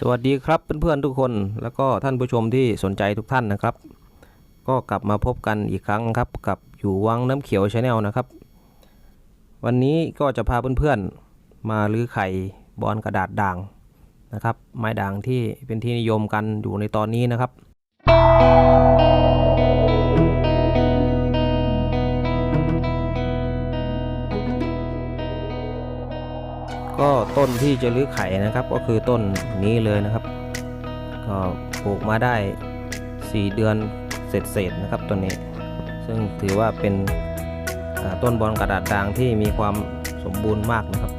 สวัสดีครับเพื่อนๆทุกคนแล้วก็ท่านผู้ชมที่สนใจทุกท่านนะครับ ก็กลับมาพบกันอีกครั้งครับกับอยู่วังน้ำเขียวชาแนลนะครับ วันนี้ก็จะพาเพื่อนๆมาลื้อไข่บอลกระดาษด่างนะครับ ไม้ด่างที่เป็นที่นิยมกันอยู่ในตอนนี้นะครับ ก็ต้นที่จะรื้อไข่นะครับ ก็คือต้นนี้เลยนะครับ ก็ปลูกมาได้ 4 เดือนเสร็จๆนะครับต้นนี้ ซึ่งถือว่าเป็นต้นบอลกระดาษด่างที่มีความสมบูรณ์มากนะครับ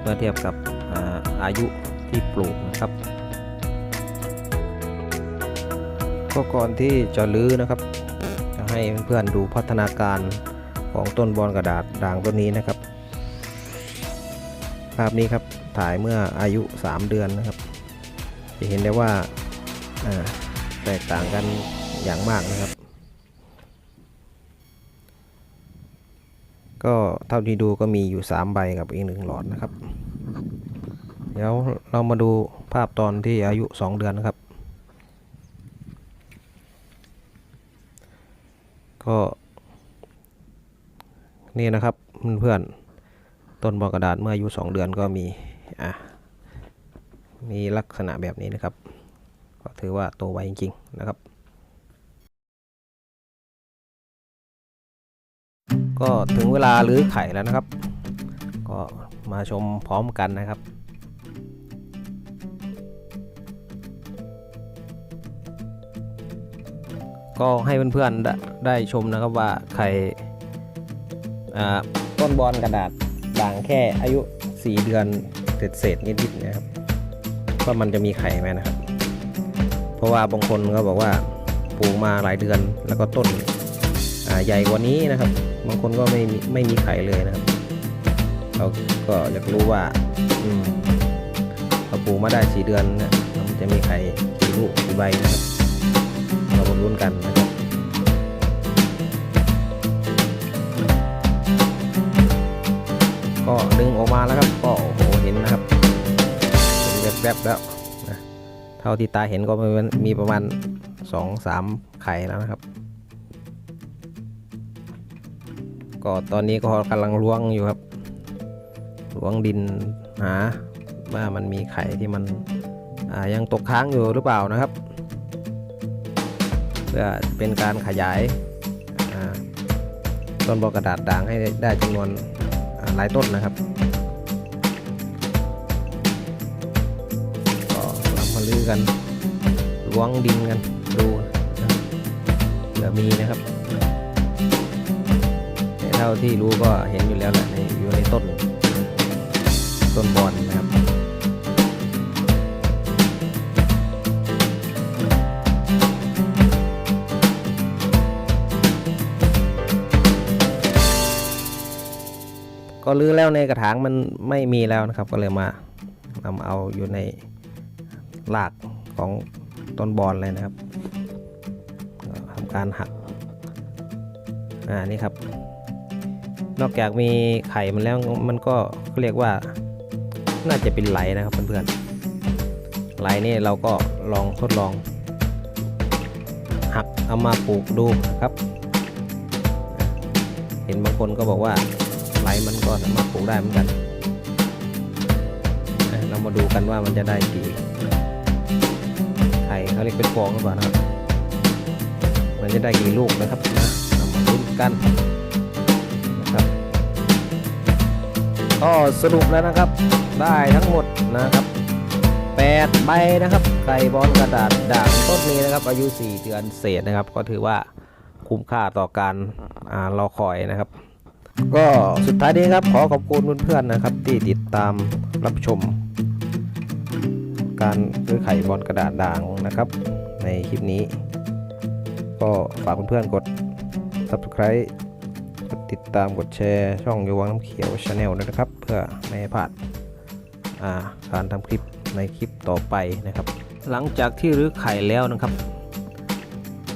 เมื่อเทียบกับอายุที่ปลูกนะครับก็ก่อนที่จะรื้อนะครับ จะให้เพื่อนๆดูพัฒนาการของต้นบอลกระดาษด่างต้นนี้นะครับ ภาพนี้ครับถ่ายเมื่ออายุ 3 เดือนนะครับ จะเห็นได้ว่าแตกต่างกันอย่างมากนะครับ ก็เท่าที่ดูก็มีอยู่ 3 ใบกับอีกหนึ่งหลอดนะครับ เดี๋ยวเรามาดูภาพตอนที่อายุ 2 เดือนนะครับ ก็นี่นะครับเพื่อนๆ ต้นบอกระดาษเมื่ออายุ 2 เดือนก็มีอะมีลักษณะแบบนี้นะครับ ก็ถือว่าโตไวจริง ๆ นะครับ ก็ถึงเวลาลื้อไข่แล้วนะครับ ก็มาชมพร้อมกันนะครับก็ให้เพื่อนๆได้ชมนะครับว่าไข่อ่าต้นบอลกระดาษ ด่างแค่อายุ 4 เดือนเศษเศษนิดๆนะครับว่ามันจะมีไข่ไหมนะครับ เพราะว่าบางคนก็บอกว่าปลูกมาหลายเดือนแล้วก็ต้นใหญ่กว่านี้นะครับ บางคนก็ไม่มีไม่มีไข่เลยนะครับเราก็อยากรู้ว่าเราปลูกมาได้4เดือนนะมันจะมีไข่กี่ลูกกี่ใบนะครับ เรามาลุ้นกันนะ แวบแล้วนะเท่าที่ตาเห็นก็มีประมาณสองสามไข่แล้วนะครับ ก็ตอนนี้ก็กำลังล้วงอยู่ครับล้วงดินหาว่ามันมีไข่ที่มันยังตกค้างอยู่หรือเปล่านะครับ เพื่อเป็นการขยายต้นบอกระดาษด่างให้ได้จำนวนหลายต้นนะครับ กันล้วงดินกันดูนะเผื่อมีนะครับแต่เท่าที่รู้ก็เห็นอยู่แล้วแหละในอยู่ในต้นต้นบอนนะครับก็ลื้อแล้วในกระถางมันไม่มีแล้วนะครับ ก็เลยมานำเอาอยู่ใน รากของต้นบอนเลยนะครับทำการหักอ่านี่ครับ นอกจากมีไข่มันแล้วมันก็เรียกว่าน่าจะเป็นไหลนะครับเพื่อนๆไหลนี่เราก็ลองทดลอง หักเอามาปลูกดูครับ เห็นบางคนก็บอกว่าไหลมันก็สามารถปลูกได้เหมือนกัน เรามาดูกันว่ามันจะได้กี่ เขาเรียกเป็นฟองหรือเปล่านะครับ มันจะได้กี่ลูกนะครับนะเรามาลุ้นกันนะครับก็สรุปแล้วนะครับ ได้ทั้งหมดนะครับ8ใบนะครับไก่บอลกระดาษด่างต้นนี้นะครับ อายุ 4 เดือนเศษนะครับ ก็ถือว่าคุ้มค่าต่อการอารอคอยนะครับ ก็สุดท้ายนี้ครับขอขอบคุณเพื่อนๆนะครับ ที่ติดตามรับชม การซื้อไข่บอลกระดาษด่างนะครับ ในคลิปนี้ ก็ฝากเพื่อนๆกด subscribe กดติดตามกดแชร์ช่องยวังน้ำเขียวชาแนลด้วยนะครับ เพื่อไม่ให้พลาดาการทำคลิปในคลิปต่อไปนะครับ หลังจากที่รื้อไข่แล้วนะครับ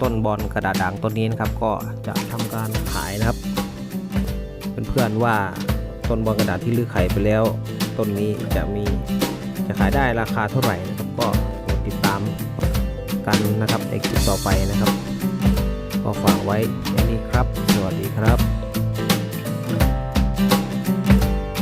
ต้นบอลกระดาษด่างต้นนี้นะครับ ก็จะทำการขายนะครับ เพื่อนๆว่าต้นบอลกระดาษที่ลื้อไข่ไปแล้ว ต้นนี้จะมี จะขายได้ราคาเท่าไหร่นะครับก็ติดตามกันนะครับในคลิปต่อไปนะครับ ก็ฝากไว้แค่นี้ครับ สวัสดีครับ